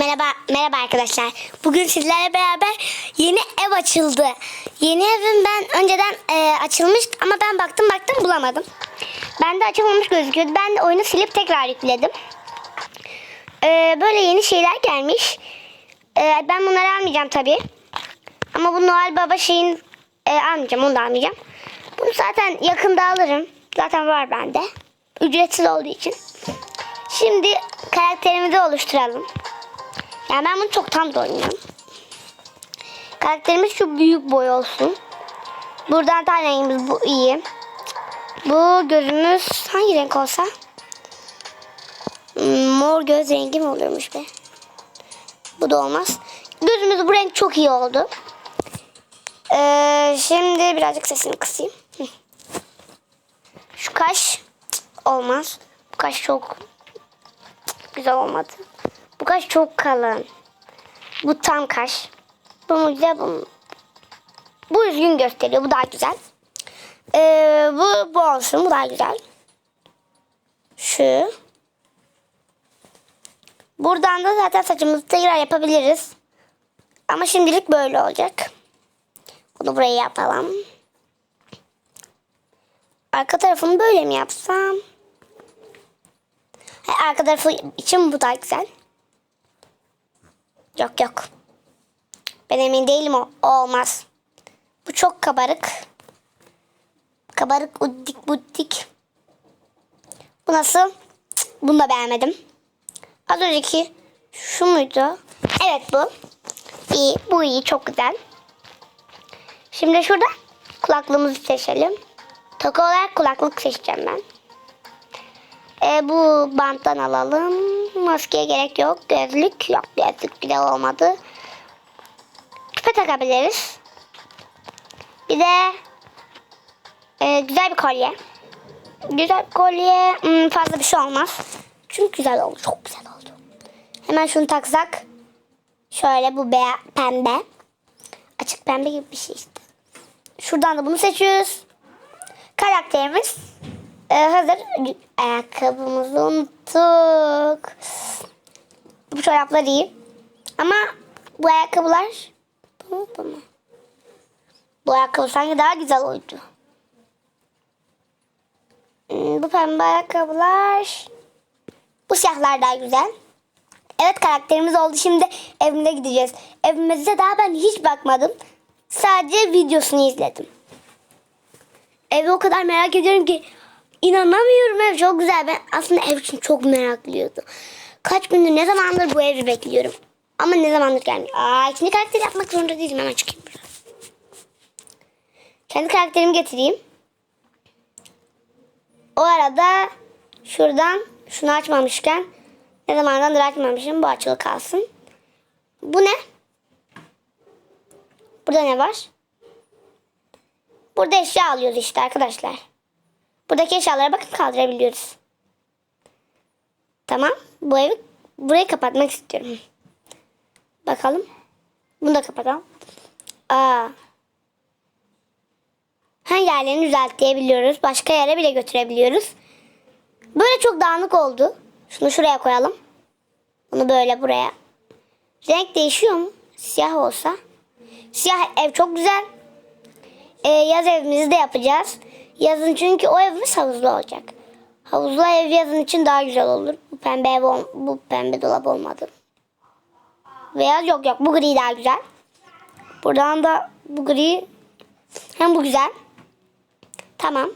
Merhaba, merhaba arkadaşlar. Bugün sizlerle beraber yeni ev açıldı. Yeni evim ben önceden e, açılmış ama ben baktım baktım bulamadım. Ben de açılmamış gözüküyordu. Ben de oyunu silip tekrar yükledim. E, böyle yeni şeyler gelmiş. E, ben bunları almayacağım tabii. Ama bu Noel Baba şeyin e, almayacağım, onu da almayacağım. Bunu zaten yakında alırım. Zaten var bende. Ücretsiz olduğu için. Şimdi karakterimizi oluşturalım. Yani ben bunu çoktan da oynuyorum. Karakterimiz şu büyük boy olsun. Buradan tane rengimiz bu iyi. Bu gözümüz hangi renk olsa? Hmm, Mor göz rengi mi oluyormuş be? Bu da olmaz. Gözümüz bu renk çok iyi oldu. Ee, şimdi birazcık sesini kısayım. Şu kaş olmaz. Bu kaş çok güzel olmadı. Kaş çok kalın. Bu tam kaş. Bu mu bu? Bu üzgün gösteriyor. Bu daha güzel. Ee, bu, bu olsun. Bu daha güzel. Şu. Buradan da zaten saçımızı tekrar yapabiliriz. Ama şimdilik böyle olacak. Bunu buraya yapalım. Arka tarafını böyle mi yapsam? Arka tarafı için bu daha güzel. Yok yok. Ben emin değilim o, o olmaz. Bu çok kabarık. Kabarık uddik buddik. Bu nasıl? Cık, Bunu da beğenmedim. Az önceki şu muydu? Evet bu. İyi. Bu iyi. Çok güzel. Şimdi şurada kulaklığımızı seçelim. Toka olarak kulaklık seçeceğim ben. E, bu banttan alalım. Maskeye gerek yok. Gözlük yok. Gözlük güzel olmadı. Küpe takabiliriz. Bir de e, güzel bir kolye. Güzel bir kolye hmm, fazla bir şey olmaz. Çünkü güzel oldu. Çok güzel oldu. Hemen şunu taksak. Şöyle bu beyaz pembe. Açık pembe gibi bir şey işte. Şuradan da bunu seçiyoruz. Karakterimiz e, hazır. Ayakkabımızı unuttuk. Bu çoraplar iyi. Ama bu ayakkabılar bu mu bu mu? Bu ayakkabı sanki daha güzel oydu. Hmm, Bu pembe ayakkabılar. Bu siyahlar daha güzel. Evet karakterimiz oldu. Şimdi evimize gideceğiz. Evimize daha ben hiç bakmadım. Sadece videosunu izledim. Evi o kadar merak ediyorum ki inanamıyorum ev çok güzel. Ben aslında ev için çok meraklıyordum. Kaç gündür ne zamandır bu evi bekliyorum. Ama ne zamandır gelmiyor. Aa, ikinci karakter yapmak zorunda değilim. Hemen çıkayım buradan. Kendi karakterimi getireyim. O arada şuradan şunu açmamışken ne zamandır açmamışım. Bu açılı kalsın. Bu ne? Burada ne var? Burada eşya alıyoruz işte arkadaşlar. Buradaki eşyalara bakın kaldırabiliyoruz. Tamam. Bu evi burayı kapatmak istiyorum. Bakalım. Bunu da kapatalım. Aa. Ha yerlerini düzeltleyebiliyoruz. Başka yere bile götürebiliyoruz. Böyle çok dağınık oldu. Şunu şuraya koyalım. Bunu böyle buraya. Renk değişiyor mu? Siyah olsa. Siyah ev çok güzel. Ee, yaz evimizi de yapacağız. Yazın çünkü o evimiz havuzlu olacak. Havuzlu ev yazın için daha güzel olur. Bu pembe ev ol- bu pembe dolap olmadı. Beyaz yok yok bu gri daha güzel. Buradan da bu gri hem bu güzel. Tamam.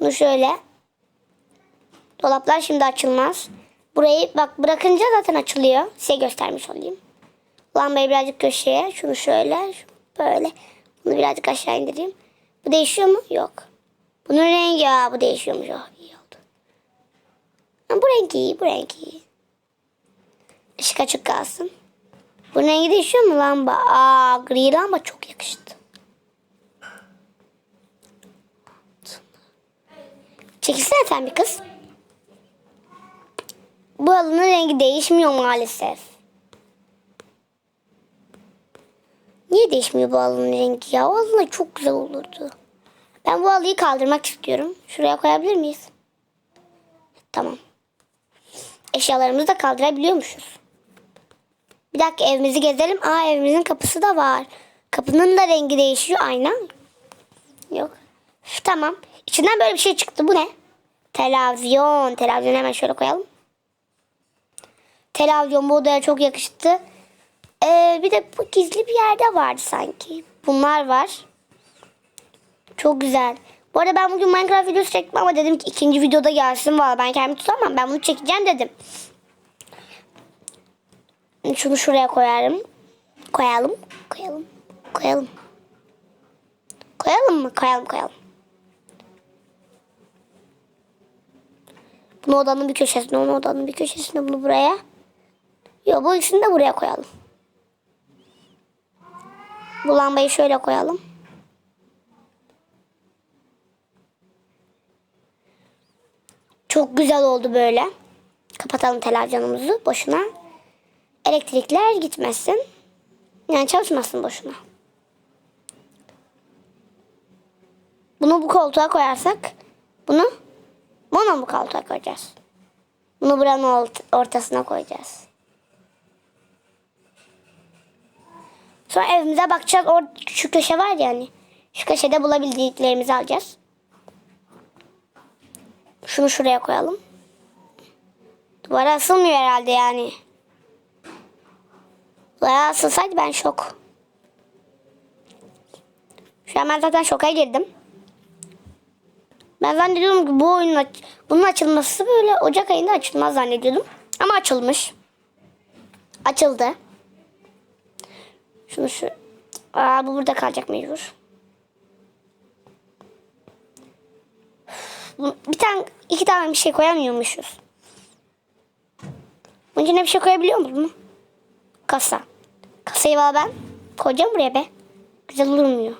Bunu şöyle. Dolaplar şimdi açılmaz. Burayı bak bırakınca zaten açılıyor. Size göstermiş olayım. Lambayı birazcık köşeye. Şunu şöyle. böyle. Bunu birazcık aşağı indireyim. Bu değişiyor mu? Yok. Bunun rengi ya bu değişiyormuş. Oh, iyi oldu. Ha, bu renk iyi. Bu renk iyi. Işık açık kalsın. Bu rengi değişiyor mu lamba? Aa gri lamba çok yakıştı. Çekilsene sen bir kız. Bu halının rengi değişmiyor maalesef. Niye değişmiyor bu halının rengi ya? O çok güzel olurdu. Ben bu halıyı kaldırmak istiyorum. Şuraya koyabilir miyiz? Tamam. Eşyalarımızı da kaldırabiliyormuşuz. Bir dakika evimizi gezelim. Aa evimizin kapısı da var. Kapının da rengi değişiyor. Ayna. Yok. Tamam. İçinden böyle bir şey çıktı. Bu ne? Televizyon. Televizyonu hemen şöyle koyalım. Televizyon bu odaya çok yakıştı. Ee, bir de bu gizli bir yerde vardı sanki. Bunlar var. Çok güzel. Bu arada ben bugün Minecraft videosu çektim ama dedim ki ikinci videoda gelsin valla ben kendimi tutamam. Ben bunu çekeceğim dedim. Şunu şuraya koyarım. Koyalım. Koyalım. Koyalım. Koyalım mı? Koyalım koyalım. Bunu odanın bir köşesine, onu odanın bir köşesine, bunu buraya. Yok bu ikisini de buraya koyalım. Bu lambayı şöyle koyalım. Çok güzel oldu böyle. Kapatalım televizyonumuzu boşuna. Elektrikler gitmesin. Yani çalışmasın boşuna. Bunu bu koltuğa koyarsak bunu bunu bu koltuğa koyacağız. Bunu buranın ort- ortasına koyacağız. Sonra evimize bakacağız. Or şu köşe var ya hani. Şu köşede bulabildiklerimizi alacağız. Şunu şuraya koyalım. Duvara asılmıyor herhalde yani. Duvara asılsaydı ben şok. Şu an ben zaten şoka girdim. Ben zannediyordum ki bu oyunun bunun açılması böyle Ocak ayında açılmaz zannediyordum. Ama açılmış. Açıldı. Şunu şu... Aa bu burada kalacak mecbur. Bir tane, iki tane bir şey koyamıyormuşuz. Bunun içine bir şey koyabiliyor musun? Kasa. Kasayı valla ben koyacağım buraya be. Güzel durmuyor.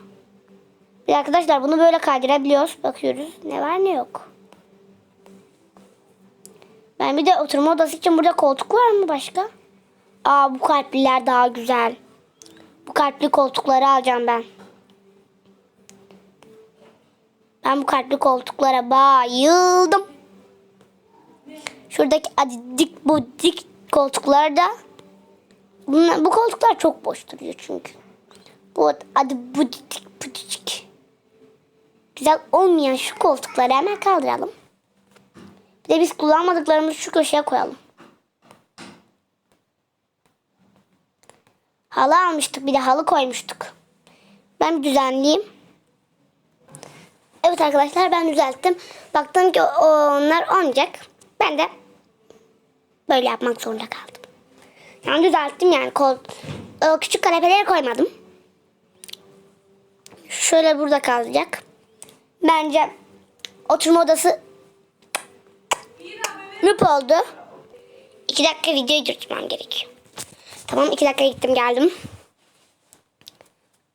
Bir arkadaşlar bunu böyle kaydırabiliyoruz. Bakıyoruz ne var ne yok. Ben bir de oturma odası için burada koltuk var mı başka? Aa bu kalpliler daha güzel. Bu kalpli koltukları alacağım ben. Ben bu kalpli koltuklara bayıldım. Şuradaki dik bu dik koltuklar da bunlar, bu koltuklar çok boş duruyor çünkü. Bu adı bu dik bu dik. Güzel olmayan şu koltukları hemen kaldıralım. Bir de biz kullanmadıklarımızı şu köşeye koyalım. Halı almıştık bir de halı koymuştuk. Ben düzenleyeyim. Evet arkadaşlar ben düzelttim. Baktım ki onlar olmayacak. Ben de böyle yapmak zorunda kaldım. Yani düzelttim yani kol, o küçük kanepeleri koymadım. Şöyle burada kalacak. Bence oturma odası nüp oldu. İki dakika videoyu durdurmam gerekiyor. Tamam iki dakika gittim geldim.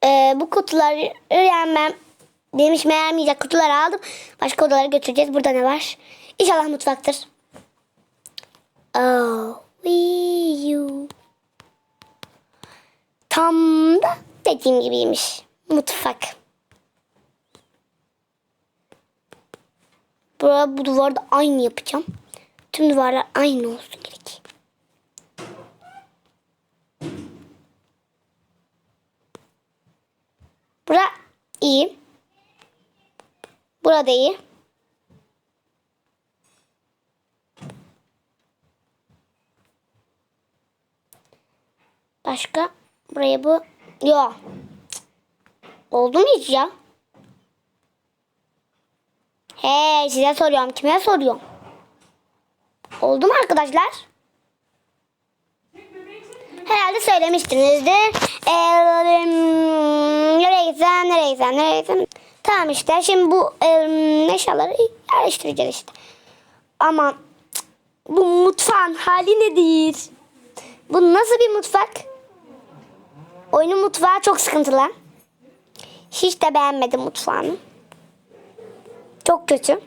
Ee, bu kutuları yani ben benim işime yaramayacak kutuları aldım. Başka odalara götüreceğiz. Burada ne var? İnşallah mutfaktır. Oh, you. Tam da dediğim gibiymiş. Mutfak. Buraya bu duvarda aynı yapacağım. Tüm duvarlar aynı olsun gerek. Bura iyi. Burada iyi. Başka? Buraya bu. Yok. Oldu mu hiç ya? He size soruyorum. Kime soruyorum? Oldu mu arkadaşlar? Herhalde söylemiştinizdir. Ee, nereye gitsem, nereye gitsem, nereye gitsem. Tamam işte şimdi bu e, eşyaları yerleştireceğiz işte. Ama bu mutfağın hali nedir? Bu nasıl bir mutfak? Oyunun mutfağı çok sıkıntılı. Hiç de beğenmedim mutfağını. Çok kötü.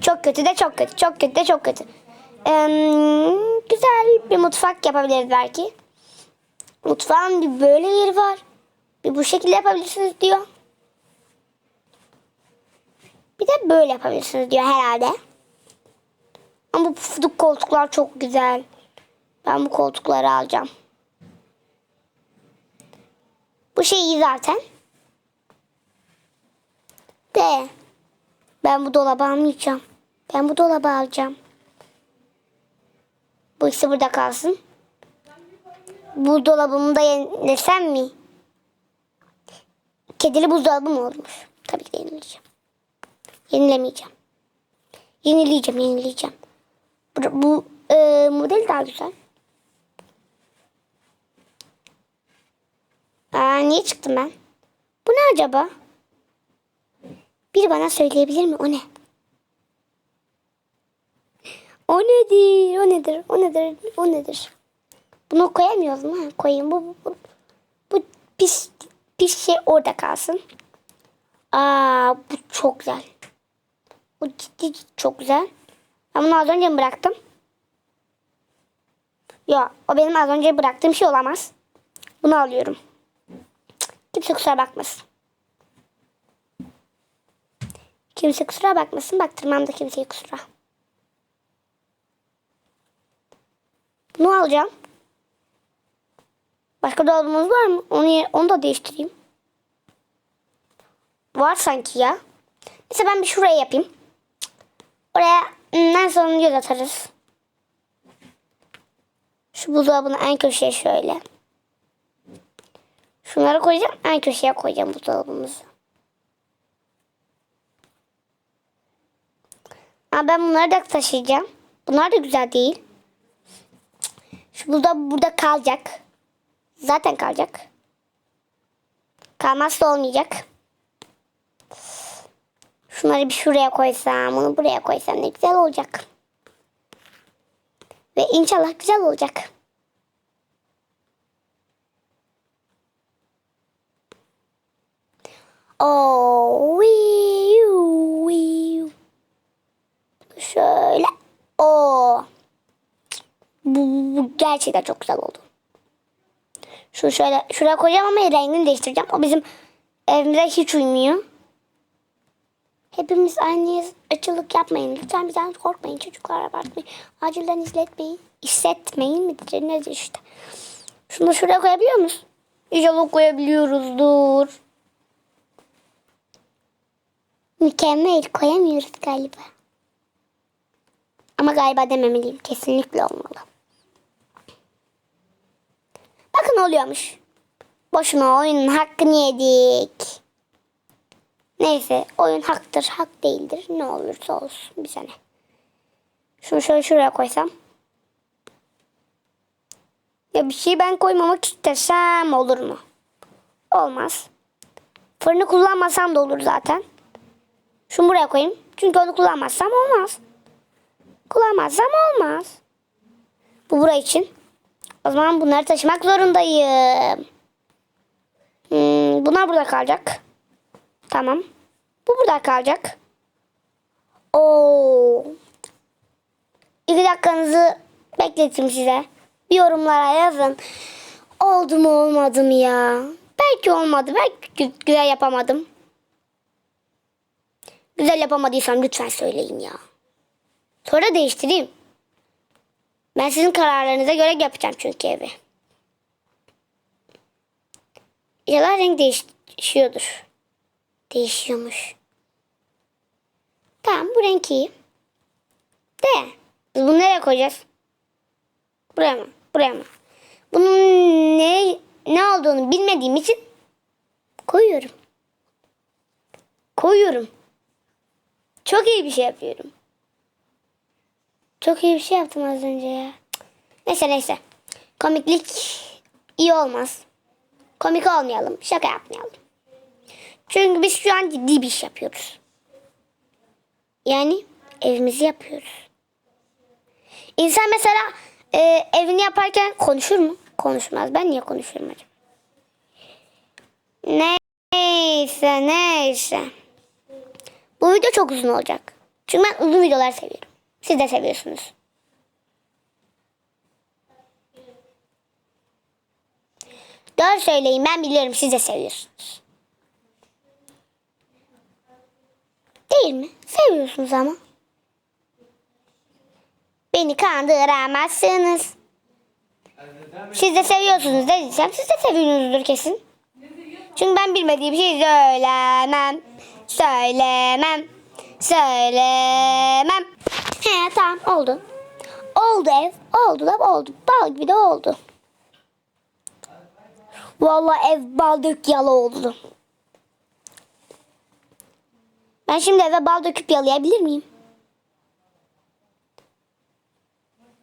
Çok kötü de çok kötü. Çok kötü de çok kötü. Ee, güzel bir mutfak yapabiliriz belki. Mutfağın bir böyle yeri var. Bir bu şekilde yapabilirsiniz diyor. Bir de böyle yapabilirsiniz diyor herhalde. Ama bu pufuduk koltuklar çok güzel. Ben bu koltukları alacağım. Bu şey iyi zaten. De. Ben bu dolabı almayacağım. Ben bu dolabı alacağım. Bu ikisi burada kalsın. Bu dolabımı da yenilesem mi? Kedili buzdolabı mı olmuş? Tabii ki de yenileyeceğim. Yenilemeyeceğim. Yenileyeceğim, yenileyeceğim. Bu, bu e, model daha güzel. Aa, niye çıktım ben? Bu ne acaba? Biri bana söyleyebilir mi? O ne? O nedir? O nedir? O nedir? O nedir? Bunu koyamıyoruz mu? Koyayım. Bu, bu, bu, bu pis, pis şey orada kalsın. Aa, bu çok güzel. Bu ciddi, ciddi çok güzel. Ben bunu az önce mi bıraktım? Ya o benim az önce bıraktığım şey olamaz. Bunu alıyorum. Kimse kusura bakmasın. Kimse kusura bakmasın. Baktırmam da kimseye kusura. Bunu alacağım. Başka dolabımız var mı? Onu, onu da değiştireyim. Var sanki ya. Mesela ben bir şuraya yapayım. Oraya en son göz atarız. Şu buzdolabını en köşeye şöyle. Şunları koyacağım. En köşeye koyacağım buzdolabımızı. Ama ben bunları da taşıyacağım. Bunlar da güzel değil. Şu buzdolabı burada kalacak. Zaten kalacak. Kalmazsa olmayacak. Şunları bir şuraya koysam, bunu buraya koysam ne güzel olacak. Ve inşallah güzel olacak. Oh, wiu, wiu. Şöyle. O. Bu, bu gerçekten çok güzel oldu. Şunu şöyle şuraya koyacağım ama rengini değiştireceğim. O bizim evimize hiç uymuyor. Hepimiz aynıyız. Açılık yapmayın. Lütfen bizden korkmayın. Çocuklar abartmayın. Acilden izletmeyin. İstetmeyin mi diyeceğim nedir işte. Şunu şuraya koyabiliyor musun? İnşallah koyabiliyoruzdur. Mükemmel koyamıyoruz galiba. Ama galiba dememeliyim. Kesinlikle olmalı. Bakın oluyormuş. Boşuna oyunun hakkını yedik. Neyse oyun haktır hak değildir. Ne olursa olsun bir sene. Şunu şöyle şuraya koysam. Ya bir şey ben koymamak istesem olur mu? Olmaz. Fırını kullanmasam da olur zaten. Şunu buraya koyayım. Çünkü onu kullanmazsam olmaz. Kullanmazsam olmaz. Bu bura için. O zaman bunları taşımak zorundayım. Hmm, bunlar burada kalacak. Tamam. Bu burada kalacak. Oo. İki dakikanızı bekleteyim size. Bir yorumlara yazın. Oldu mu olmadı mı ya? Belki olmadı. Belki gü- güzel yapamadım. Güzel yapamadıysam lütfen söyleyin ya. Sonra değiştireyim. Ben sizin kararlarınıza göre yapacağım çünkü evi. İnşallah renk değişiyordur. Değişiyormuş. Tamam bu renk iyi. De. Biz bunu nereye koyacağız? Buraya mı? Buraya mı? Bunun ne ne olduğunu bilmediğim için koyuyorum. Koyuyorum. Çok iyi bir şey yapıyorum. Çok iyi bir şey yaptım az önce ya. Neyse neyse. Komiklik iyi olmaz. Komik olmayalım. Şaka yapmayalım. Çünkü biz şu an ciddi bir iş yapıyoruz. Yani evimizi yapıyoruz. İnsan mesela e, evini yaparken konuşur mu? Konuşmaz. Ben niye konuşuyorum acaba? Neyse neyse. Bu video çok uzun olacak. Çünkü ben uzun videolar seviyorum. Siz de seviyorsunuz. Doğru söyleyin ben biliyorum siz de seviyorsunuz. Değil mi? Seviyorsunuz ama. Beni kandıramazsınız. Siz de seviyorsunuz dediysem siz de seviyorsunuzdur kesin. Çünkü ben bilmediğim şey söylemem. Söylemem. Söylemem. He tamam oldu. Oldu ev. Oldu da oldu. Bal gibi de oldu. Vallahi ev bal dök yalı oldu. Ben şimdi eve bal döküp yalayabilir miyim?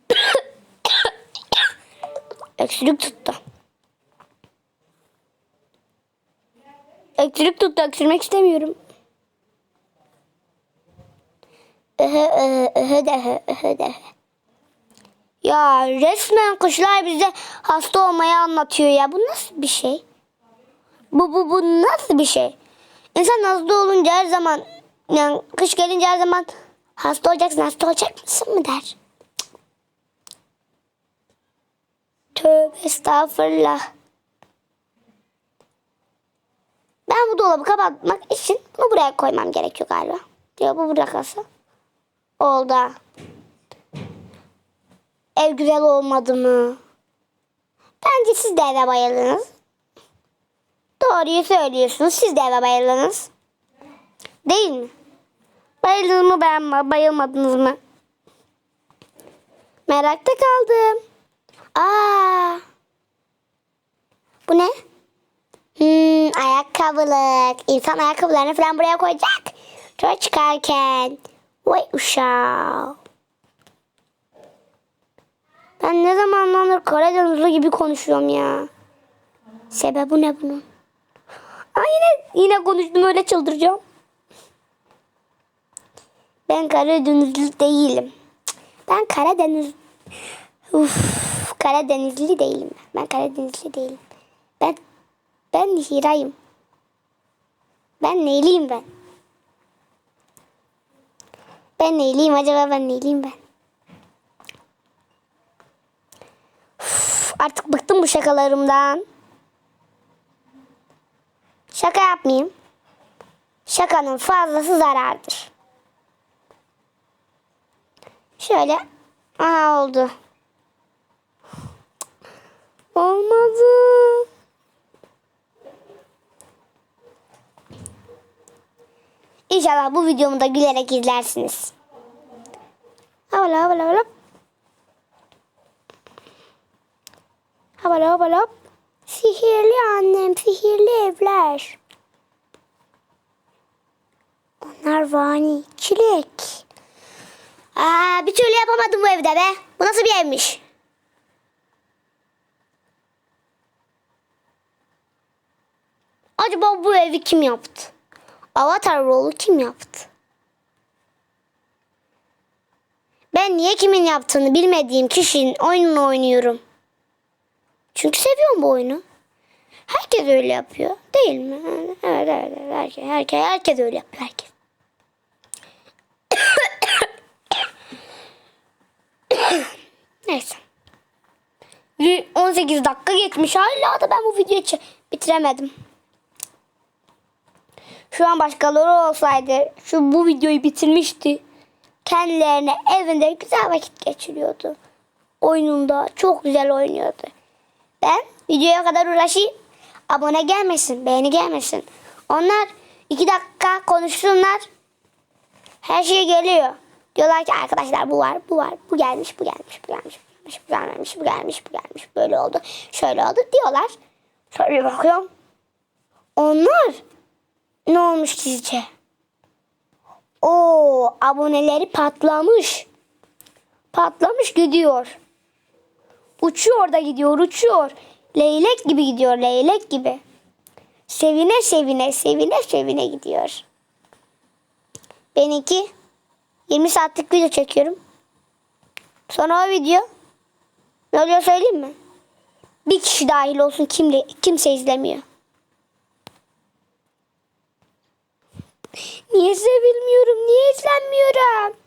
Öksürük tuttu. Öksürük tuttu. Öksürmek istemiyorum. Öhö öhö öhö de öhö öhö de öhö. Ya resmen kuşlar bize hasta olmayı anlatıyor ya. Bu nasıl bir şey? Bu bu bu nasıl bir şey? İnsan hasta olunca her zaman yani kış gelince her zaman hasta olacaksın hasta olacak mısın mı der. Tövbe estağfurullah. Ben bu dolabı kapatmak için bunu buraya koymam gerekiyor galiba. Diyor bu burada kalsa. Oldu. Ev güzel olmadı mı? Bence siz de eve bayıldınız. Doğruyu söylüyorsunuz. Siz de eve bayıldınız. Değil mi? Bayıldınız mı beğenme, bayılmadınız mı? Merakta kaldım. Aa. Bu ne? Hmm, ayakkabılık. İnsan ayakkabılarını falan buraya koyacak. Sonra çıkarken. Vay uşağım. Ben ne zamanlandır Karadenizli gibi konuşuyorum ya. Sebebi ne bunun? Aa, yine, yine konuştum öyle çıldıracağım. Ben Karadenizli değilim. Ben Karadeniz... Uf, Karadenizli değilim. Ben Karadenizli değilim. Ben ben Hira'yım. Ben neyliyim ben? Ben neyliyim acaba ben neyliyim ben? Uf, artık bıktım bu şakalarımdan. Şaka yapmayayım. Şakanın fazlası zarardır. Şöyle. Aha oldu. Olmadı. İnşallah bu videomu da gülerek izlersiniz. Havala havala havala. Havala havala. Sihirli annem, sihirli evler. Onlar vani, çilek. Aa, bir türlü yapamadım bu evde be. Bu nasıl bir evmiş? Acaba bu evi kim yaptı? Avatar rolü kim yaptı? Ben niye kimin yaptığını bilmediğim kişinin oyununu oynuyorum. Çünkü seviyorum bu oyunu. Herkes öyle yapıyor. Değil mi? Evet evet. evet. Herkes, herkes, herkes öyle yapıyor. Herkes. Neyse. Ve 18 dakika geçmiş. Hala da ben bu videoyu bitiremedim. Şu an başkaları olsaydı şu bu videoyu bitirmişti. Kendilerine evinde güzel vakit geçiriyordu. Oyununda çok güzel oynuyordu. Ben videoya kadar uğraşayım. Abone gelmesin, beğeni gelmesin. Onlar iki dakika konuşsunlar. Her şey geliyor. Diyorlar ki arkadaşlar bu var, bu var, bu gelmiş, bu gelmiş, bu gelmiş, bu gelmiş, bu gelmemiş, bu gelmiş, bu gelmiş, böyle oldu, şöyle oldu diyorlar. Bir bakıyorum. Onlar ne olmuş sizce? O aboneleri patlamış. Patlamış gidiyor. Uçuyor da gidiyor, uçuyor. Leylek gibi gidiyor, leylek gibi. Sevine sevine, sevine sevine gidiyor. Benimki 20 saatlik video çekiyorum. Sonra o video ne oluyor söyleyeyim mi? Bir kişi dahil olsun kimle, kimse izlemiyor. Niye sevilmiyorum? Niye izlenmiyorum?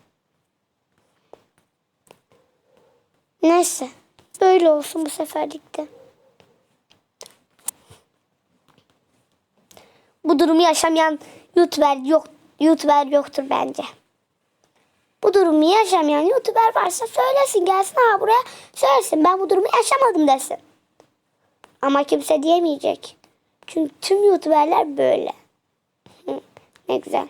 Neyse. Böyle olsun bu seferlikte. Bu durumu yaşamayan YouTuber yok YouTuber yoktur bence. Bu durumu yaşamayan YouTuber varsa söylesin gelsin ha buraya söylesin ben bu durumu yaşamadım desin. Ama kimse diyemeyecek. Çünkü tüm youtuberler böyle. Ne güzel.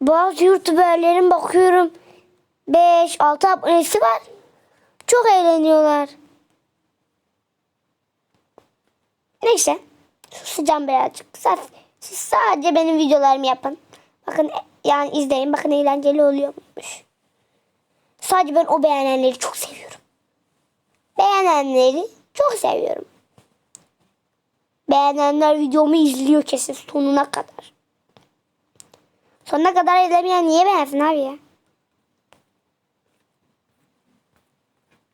Bazı youtuberlerin bakıyorum 5-6 abonesi var. Çok eğleniyorlar. Neyse. Susacağım birazcık. Siz sadece benim videolarımı yapın. Bakın yani izleyin. Bakın eğlenceli oluyormuş. Sadece ben o beğenenleri çok seviyorum. Beğenenleri çok seviyorum. Beğenenler videomu izliyor kesin sonuna kadar. Sonuna kadar izlemeyen niye beğensin abi ya?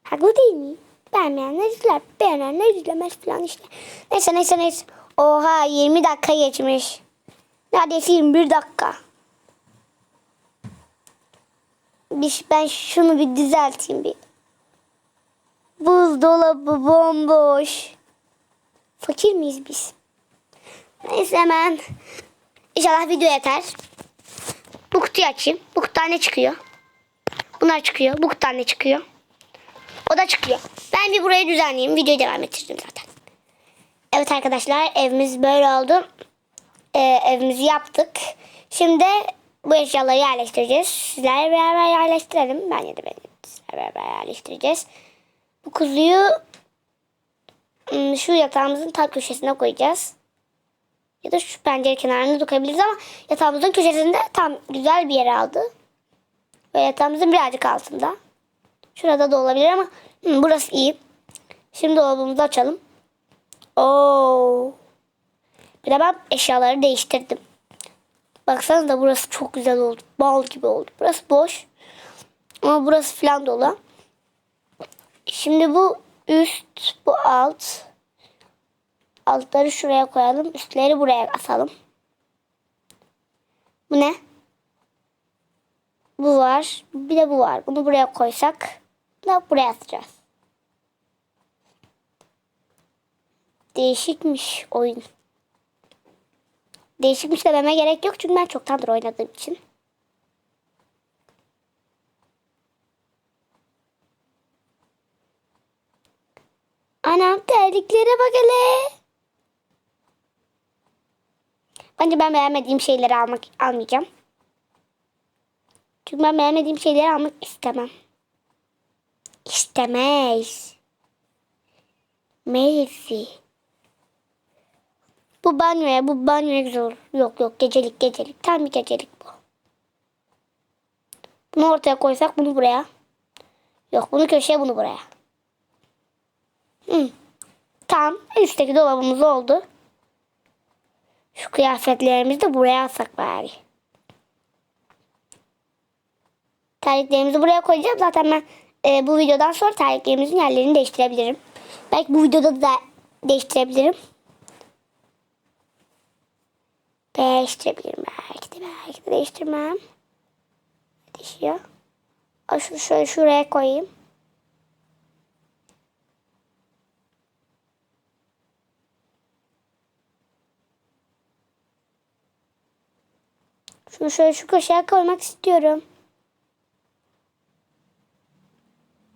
Haklı değil mi? Beğenmeyenler izler. Beğenenler izlemez falan işte. Neyse neyse neyse. Oha 20 dakika geçmiş. Neredeyse 21 dakika. Bir, ben şunu bir düzelteyim bir. Buzdolabı bomboş. Fakir miyiz biz? Neyse hemen. İnşallah video yeter. Bu kutuyu açayım. Bu kutudan ne çıkıyor? Bunlar çıkıyor. Bu kutudan ne çıkıyor? O da çıkıyor. Ben bir burayı düzenleyeyim. Videoyu devam ettireceğim zaten. Evet arkadaşlar evimiz böyle oldu. Ee, evimizi yaptık. Şimdi bu eşyaları yerleştireceğiz. Sizlerle beraber yerleştirelim. Ben ya da ben sizlerle beraber yerleştireceğiz. Bu kuzuyu ım, şu yatağımızın tam köşesine koyacağız. Ya da şu pencere kenarına da koyabiliriz ama yatağımızın köşesinde tam güzel bir yer aldı. Ve yatağımızın birazcık altında. Şurada da olabilir ama hı, burası iyi. Şimdi dolabımızı açalım. Oo. Bir de ben eşyaları değiştirdim. Baksanıza burası çok güzel oldu. Bal gibi oldu. Burası boş. Ama burası falan dolu. Şimdi bu üst, bu alt. Altları şuraya koyalım. Üstleri buraya asalım. Bu ne? Bu var. Bir de bu var. Bunu buraya koysak da buraya atacağız. Değişikmiş oyun. Değişikmiş dememe gerek yok çünkü ben çoktandır oynadığım için. Anam terliklere bak hele. Bence ben beğenmediğim şeyleri almak almayacağım. Çünkü ben beğenmediğim şeyleri almak istemem. İstemez. Mercy. Bu banyoya, bu banyoya olur. Yok yok gecelik gecelik. Tam bir gecelik bu. Bunu ortaya koysak bunu buraya. Yok bunu köşeye bunu buraya. Hı. Tam üstteki dolabımız oldu. Şu kıyafetlerimizi de buraya alsak bari. Terliklerimizi buraya koyacağım. Zaten ben e, bu videodan sonra terliklerimizin yerlerini değiştirebilirim. Belki bu videoda da değiştirebilirim. Değiştirebilirim belki de belki de değiştirmem. Değişiyor. Şunu şöyle şuraya koyayım. Şunu şöyle şu köşeye koymak istiyorum.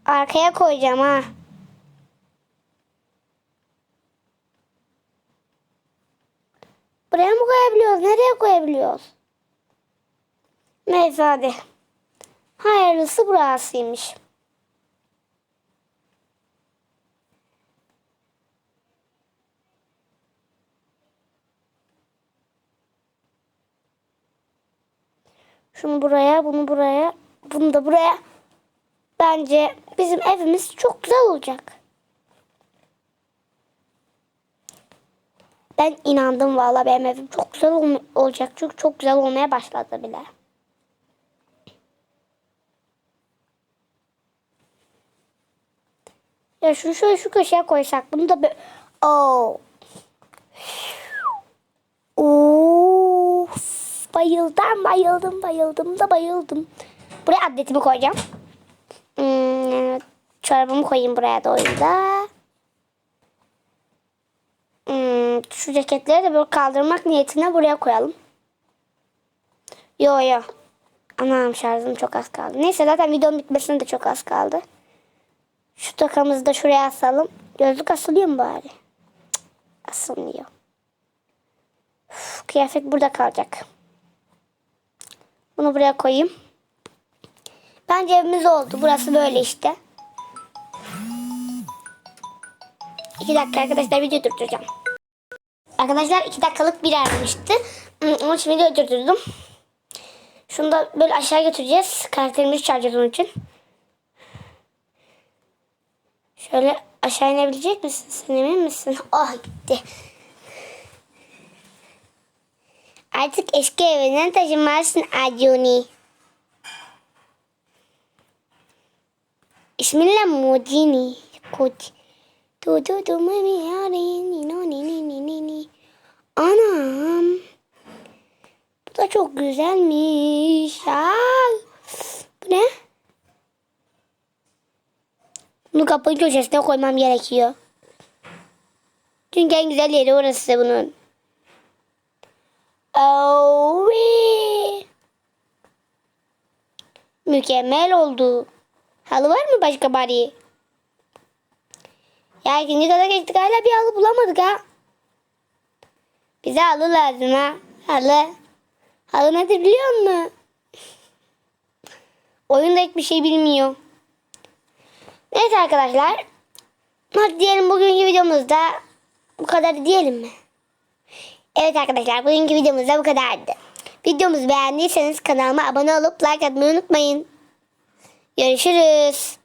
Arkaya koyacağım ha. Buraya mı koyabiliyoruz? Nereye koyabiliyoruz? Neyse hadi. Hayırlısı burasıymış. Şunu buraya, bunu buraya, bunu da buraya. Bence bizim evimiz çok güzel olacak. Ben inandım valla benim evim çok güzel ol- olacak. Çünkü çok güzel olmaya başladı bile. Ya şunu şöyle şu köşeye koysak bunu da böyle... Oh. Of, bayıldım, bayıldım, bayıldım da bayıldım. Buraya atletimi koyacağım. Hmm, evet. çorabımı koyayım buraya da. Hmm, şu ceketleri de böyle kaldırmak niyetine buraya koyalım. Yo yo. Anam şarjım çok az kaldı. Neyse zaten videonun bitmesine de çok az kaldı. Şu takamızı da şuraya asalım. Gözlük asılıyor mu bari? Cık, asılmıyor. Uf, kıyafet burada kalacak. Bunu buraya koyayım. Bence evimiz oldu. Burası böyle işte. İki dakika arkadaşlar video durduracağım. Arkadaşlar iki dakikalık bir ayrılmıştı. Onun için video durdurdum. Şunu da böyle aşağı götüreceğiz. Karakterimizi çağıracağız onun için. Şöyle aşağı inebilecek misin? Sen emin misin? Oh gitti. Artık eski evinden taşınmalısın Acuni. İsminle Mudini. Kut. Du du du mami yari ni no ni ni ni ni ni. Anam. Bu da çok güzelmiş. Ay. Bu ne? Bunu kapının köşesine koymam gerekiyor. Çünkü en güzel yeri orası bunun. Oh, wee. Mükemmel oldu. Halı var mı başka bari? Ya ikinci kata geçtik hala bir halı bulamadık ha. Bize halı lazım ha. Halı. Halı nedir biliyor musun? Oyunda hiçbir şey bilmiyor. Neyse arkadaşlar. Hadi diyelim bugünkü videomuzda bu kadar diyelim mi? Evet arkadaşlar bugünkü videomuzda bu kadardı. Videomuzu beğendiyseniz kanalıma abone olup like atmayı unutmayın. Görüşürüz.